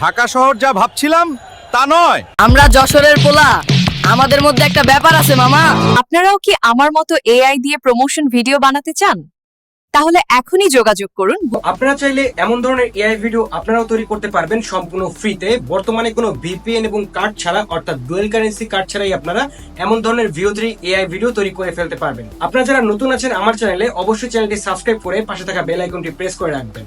ঢাকা শহর যা ভাবছিলাম তা নয়। আমরা যশোরের পোলা। আমাদের মধ্যে একটা ব্যাপার আছে মামা। আপনারাও কি আমার মতো এআই দিয়ে প্রমোশন ভিডিও বানাতে চান? তাহলে এখনই যোগাযোগ করুন। আপনারা চাইলে এমন ধরনের এআই ভিডিও আপনারাও তৈরি করতে পারবেন সম্পূর্ণ ফ্রিতে। বর্তমানে কোনো ভিপিএন এবং কার্ড ছাড়া অর্থাৎ ডুয়েল কারেন্সি কার্ড ছাড়াই আপনারা এমন ধরনের ভিও থ্রি এআই ভিডিও তৈরি করে ফেলতে পারবেন। আপনারা যারা নতুন আছেন আমার চ্যানেলে অবশ্যই চ্যানেলটি সাবস্ক্রাইব করে পাশে থাকা বেল আইকনটি প্রেস করে রাখবেন।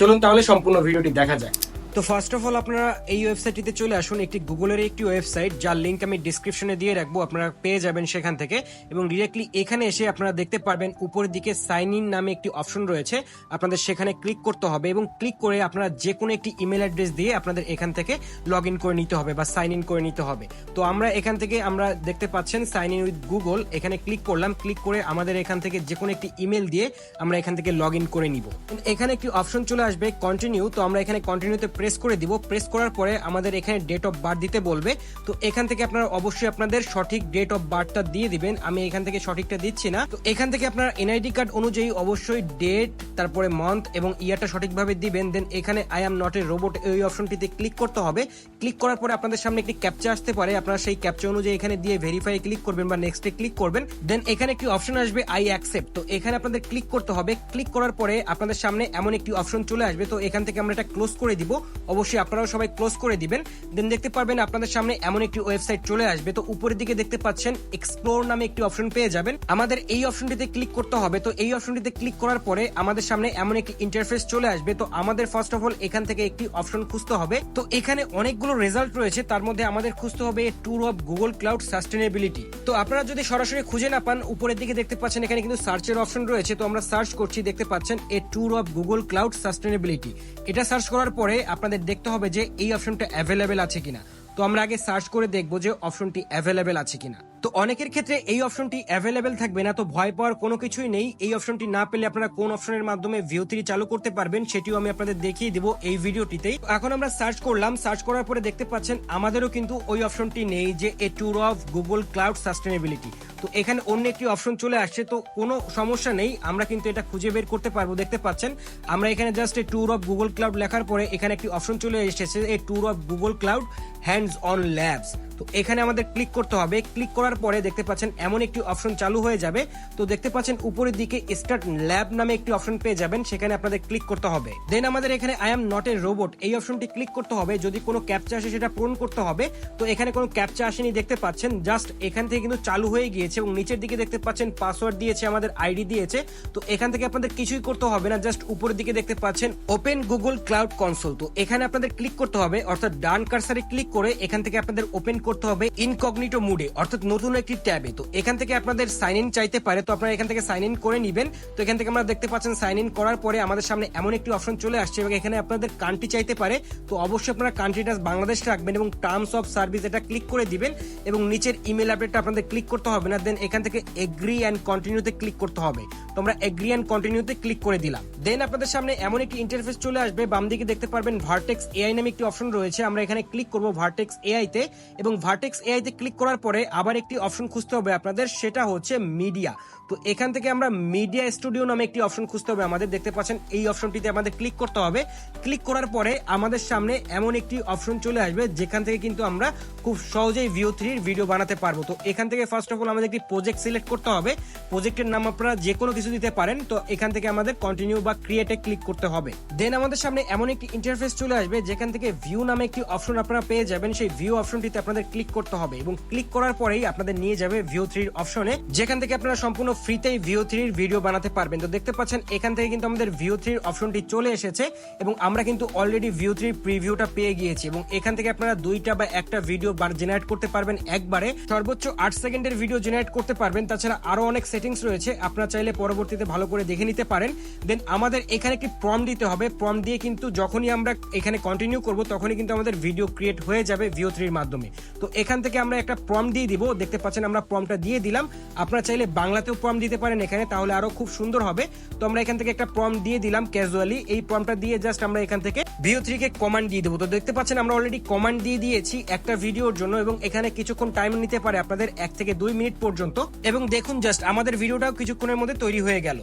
চলুন তাহলে সম্পূর্ণ ভিডিওটি দেখা যায় তো ফার্স্ট অফ অল আপনারা এই ওয়েবসাইটটিতে চলে আসুন। একটি গুগলের একটি ওয়েবসাইট যার লিঙ্ক আমি ডিসক্রিপশনে দিয়ে রাখব। আপনারা পেয়ে যাবেন সেখান থেকে। এবং ডিরেক্টলি এখানে এসে আপনারা দেখতে পারবেন, উপরের দিকে সাইন ইন নামে একটি অপশন রয়েছে। আপনাদের সেখানে ক্লিক করতে হবে এবং ক্লিক করে আপনারা যে কোনো একটি ইমেল অ্যাড্রেস দিয়ে আপনাদের এখান থেকে লগ ইন করে নিতে হবে বা সাইন ইন করে নিতে হবে। তো আমরা এখান থেকে আমরা দেখতে পাচ্ছেন সাইন ইন উইথ গুগল এখানে ক্লিক করলাম। ক্লিক করে আমাদের এখান থেকে যে কোনো একটি ইমেল দিয়ে আমরা এখান থেকে লগ ইন করে নিব। এখানে একটি অপশন চলে আসবে কন্টিনিউ তো আমরা এখানে কন্টিনিউতে প্রেস করে দিব। প্রেস করার পরে আমাদের এখানে ডেট অফ বার্থ দিতে বলবে। তো এখান থেকে আপনারা অবশ্যই আপনাদের সঠিক ডেট অফ বার্থটা দিয়ে দিবেন। আমি এখান থেকে সঠিকটা দিচ্ছি না। তো এখান থেকে আপনার এনআইডি কার্ড অনুযায়ী অবশ্যই ডেট তারপরে মান্থ এবং ইয়ারটা সঠিকভাবে দিবেন। দেন এখানে I am not a robot এই অপশনটিতে ক্লিক করতে হবে। ক্লিক করার পরে আপনাদের সামনে একটি ক্যাপচা আসতে পারে। আপনারা সেই ক্যাপচা অনুযায়ী এখানে দিয়ে ভেরিফাই ক্লিক করবেন বা নেক্সটে ক্লিক করবেন। দেন এখানে একটি অপশন আসবে আই অ্যাকসেপ্ট তো এখানে আপনাদের ক্লিক করতে হবে। ক্লিক করার পরে আপনাদের সামনে এমন একটি অপশন চলে আসবে। তো এখান থেকে আমরা এটা ক্লোজ করে দিব। অবশ্যই আপনারাও সবাই ক্লোজ করে দিবেন। দেন দেখতে পারবেন আপনাদের সামনে এমন একটি ওয়েবসাইট চলে আসবে। তো উপরের দিকে দেখতে পাচ্ছেন এক্সপ্লোর নামে একটি অপশন পেয়ে যাবেন। আমাদের এই অপশনটিতে ক্লিক করতে হবে। তো এই অপশনটিতে ক্লিক করার পরে আমাদের সামনে এমন একটি ইন্টারফেস চলে আসবে। তো আমাদের ফার্স্ট অফ অল এখান থেকে একটি অপশন খুঁজতে হবে। তো এখানে অনেকগুলো রেজাল্ট রয়েছে। তার মধ্যে আমাদের খুঁজতে হবে tour of Google Cloud sustainability তো আপনারা যদি সরাসরি খুঁজে না পান, উপরের দিকে দেখতে পাচ্ছেন এখানে কিন্তু সার্চের অপশন রয়েছে। তো আমরা সার্চ করছি, দেখতে পাচ্ছেন, a tour of Google Cloud sustainability এটা সার্চ করার পরে আপনাদের দেখতে হবে যে এই অপশনটা অ্যাভেলেবেল আছে কিনা। তো আমরা আগে সার্চ করে দেখব যে অপশনটি অ্যাভেলেবেল আছে কিনা। তো অনেকের ক্ষেত্রে এই অপশনটি অ্যাভেলেবেল থাকবে না, তো ভয় পাওয়ার কোনো কিছুই নেই। এই অপশনটি না পেলে আপনারা কোন অপশনের মাধ্যমে ভিও থ্রি চালু করতে পারবেন, সেটিও আমি আপনাদের দেখিয়ে দিব এই ভিডিওটিতেই। এখন আমরা সার্চ করলাম সার্চ করার পরে দেখতে পাচ্ছেন আমাদেরও কিন্তু ওই অপশনটি নেই যে a tour of Google Cloud sustainability তো এখানে অন্য একটি অপশন চলে আসছে, তো কোনো সমস্যা নেই, আমরা কিন্তু এটা খুঁজে বের করতে পারব, দেখতে পাচ্ছেন। আমরা এখানে just a tour of Google Cloud লেখার পরে এখানে একটি অপশন চলে এসেছে a tour of Google Cloud hands on labs তো এখানে আমাদের ক্লিক করতে হবে। ক্লিক করার পরে দেখতে পাচ্ছেন এমন একটি অপশন চালু হয়ে যাবে। তো দেখতে পাচ্ছেন উপরের দিকে স্টার্ট ল্যাব নামে একটি অপশন পেয়ে যাবেন। সেখানে আপনাদের ক্লিক করতে হবে। দেন আমাদের এখানে I am not a robot এই অপশনটি ক্লিক করতে হবে। যদি কোনো ক্যাপচা আসে সেটা পূরণ করতে হবে। তো এখানে কোনো ক্যাপচা আসেনি দেখতে পাচ্ছেন। জাস্ট এখান থেকে কিন্তু চালু হয়ে গিয়েছে এবং নিচের দিকে দেখতে পাচ্ছেন পাসওয়ার্ড দিয়েছে, আমাদের আইডি দিয়েছে। তো এখান থেকে আপনাদের কিছুই করতে হবে না। জাস্ট উপরের দিকে দেখতে পাচ্ছেন ওপেন গুগল ক্লাউড কনসোল তো এখানে আপনাদের ক্লিক করতে হবে। অর্থাৎ ডান কারসারে ক্লিক করে এখান থেকে আপনাদের ওপেন করতে হবে ইনকগনিটো মুডে অর্থাৎ নতুন একটি ট্যাবে। তো এখান থেকে আপনাদের সাইন ইন চাইতে পারে, তো আপনারা এখান থেকে সাইন ইন করে নিবেন। তো এখান থেকে আমরা দেখতে পাচ্ছেন সাইন ইন করার পরে আমাদের সামনে এমন একটি অপশন চলে আসছে এবং এখানে আপনাদের কান্ট্রি চাইতে পারে। তো অবশ্যই আপনারা কান্ট্রিটা বাংলাদেশ রাখবেন এবং টার্মস অফ সার্ভিস এটা ক্লিক করে দিবেন এবং নিচের ইমেল আপডেটটা আপনাদের ক্লিক করতে হবে না দেন এখান থেকে এগ্রি অ্যান্ড কন্টিনিউতে ক্লিক করতে হবে। তো আমরা এগ্রি অ্যান্ড কন্টিনিউতে ক্লিক করে দিলাম। দেন আপনাদের সামনে এমন একটি ইন্টারফেস চলে আসবে বাম দিকে দেখতে পারবেন ভার্টেক্স এআই নামে একটি অপশন রয়েছে। আমরা এখানে ক্লিক করব ভার্টেক্স এআই তে এবং ভার্টেক্স এআই তে ক্লিক করার পরে আবার একটি অপশন খুঁজতে হবে আপনাদের, সেটা হচ্ছে মিডিয়া তো এখান থেকে আমরা মিডিয়া স্টুডিও নামে একটি অপশন খুঁজতে হবে আমাদের, দেখতে পাচ্ছেন এই অপশনটিতে আমাদের ক্লিক করতে হবে। ক্লিক করার পরে আমাদের সামনে এমন একটি অপশন চলে আসবে, যেখান থেকে কিন্তু আমরা খুব সহজেই ভিও থ্রির ভিডিও বানাতে পারব। তো এখান থেকে ফার্স্ট অফ অল আমাদের একটি প্রজেক্ট সিলেক্ট করতে হবে। প্রজেক্টের নাম আপনারা যে কোনো কিছু দিতে পারেন, তো এখান থেকে আমাদের কন্টিনিউ বা ক্রিয়েটে ক্লিক করতে হবে। দেন আমাদের সামনে এমন একটি ইন্টারফেস চলে আসবে, যেখান থেকে ভিউ নামে একটি অপশন আপনারা পেয়ে যাবেন। সেই ভিউ অপশনটিতে আপনাদের ক্লিক করতে হবে এবং ক্লিক করার পরেই আপনাদের নিয়ে যাবে ভিও থ্রির অপশনে যেখান থেকে আপনারা সম্পূর্ণ ফ্রিতেই ভিও থ্রির ভিডিও বানাতে পারবেন। তো দেখতে পাচ্ছেন, এখান থেকে কিন্তু আমাদের ভিও থ্রির অপশনটি চলে এসেছে এবং আমরা কিন্তু অলরেডি ভিও থ্রির প্রিভিউটা পেয়ে গিয়েছি এবং এখান থেকে আপনারা দুইটা বা একটা ভিডিও জেনারেট করতে পারবেন একবারে। সর্বোচ্চ আট সেকেন্ডের ভিডিও জেনারেট করতে পারবেন। তাছাড়া আরও অনেক সেটিংস রয়েছে, আপনারা চাইলে পরবর্তীতে ভালো করে দেখে নিতে পারেন। দেন আমাদের এখানে একটি প্রম দিতে হবে। প্রম দিয়ে কিন্তু যখনই আমরা এখানে কন্টিনিউ করব, তখনই কিন্তু আমাদের ভিডিও ক্রিয়েট হয়ে যাবে ভিও থ্রির মাধ্যমে। তো এখান থেকে আমরা একটা প্রম দিয়ে দিব। দেখতে পাচ্ছেন আমরা প্রমটা দিয়ে দিলাম। আপনারা চাইলে বাংলাতেও প্রম দিতে পারেন এখানে, তাহলে আরও খুব সুন্দর হবে। তো আমরা এখান থেকে একটা প্রম দিয়ে দিলাম ক্যাজুয়ালি এই প্রমটা দিয়ে জাস্ট আমরা এখান থেকে ভিও থ্রি কে কমান্ড দিয়ে দেবো। তো দেখতে পাচ্ছেন আমরা অলরেডি কমান্ড দিয়ে দিয়েছি একটা ভিডিওর জন্য এবং এখানে কিছুক্ষণ টাইম নিতে পারে আপনাদের এক থেকে দুই মিনিট পর্যন্ত। এবং দেখুন জাস্ট আমাদের ভিডিওটাও কিছুক্ষণের মধ্যে তৈরি হয়ে গেল।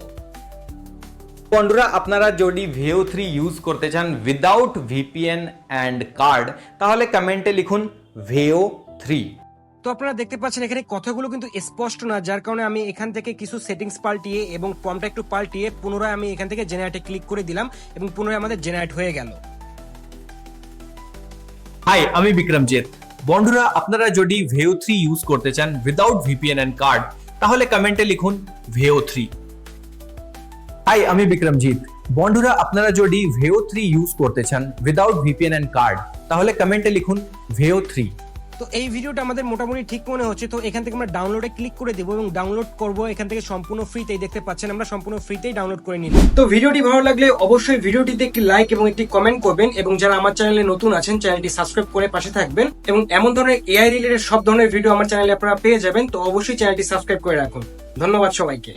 বন্ধুরা, আপনারা যদি ভিও থ্রি ইউজ করতে চান উইদাউট ভিপিএন অ্যান্ড কার্ড তাহলে কমেন্টে লিখুন ভিও থ্রি তো আপনারা দেখতে পাচ্ছেন এখানে কথাগুলো কিন্তু স্পষ্ট না যার কারণে আমি এখান থেকে কিছু সেটিংস পাল্টিয়ে এবং ফর্মটা একটু পাল্টিয়ে পুনরায় আমি এখান থেকে জেনারেটে ক্লিক করে দিলাম এবং পুনরায় আমাদের জেনারেট হয়ে গেল। হাই আমি বিক্রমজিৎ। বন্ধুরা আপনারা যদি ভেও থ্রি ইউজ করতে চান উইদাউট ভিপিএন অ্যান্ড কার্ড তাহলে কমেন্টে লিখুন ভেও থ্রি হাই আমি বিক্রমজিৎ। বন্ধুরা আপনারা যদি ভেও থ্রি ইউজ করতে চান উইদাউট ভিপিএন অ্যান্ড কার্ড তাহলে কমেন্টে লিখুন ভেও থ্রি তো এই ভিডিওটা আমাদের মোটামুটি ঠিক মনে হচ্ছে তো এখান থেকে আমরা ডাউনলোডে ক্লিক করে দেবো এবং ডাউনলোড করব এখান থেকে সম্পূর্ণ ফ্রিতেই দেখতে পাচ্ছেন আমরা সম্পূর্ণ ফ্রিতেই ডাউনলোড করে নিলাম। তো ভিডিওটি ভালো লাগলে অবশ্যই ভিডিওটিতে একটি লাইক এবং একটি কমেন্ট করবেন এবং যারা আমার চ্যানেলে নতুন আছেন চ্যানেলটি সাবস্ক্রাইব করে পাশে থাকবেন এবং এমন ধরনের এআই রিলেটেড সব ধরনের ভিডিও আমার চ্যানেলে আপনারা পেয়ে যাবেন তো অবশ্যই চ্যানেলটি সাবস্ক্রাইব করে রাখুন। ধন্যবাদ সবাইকে।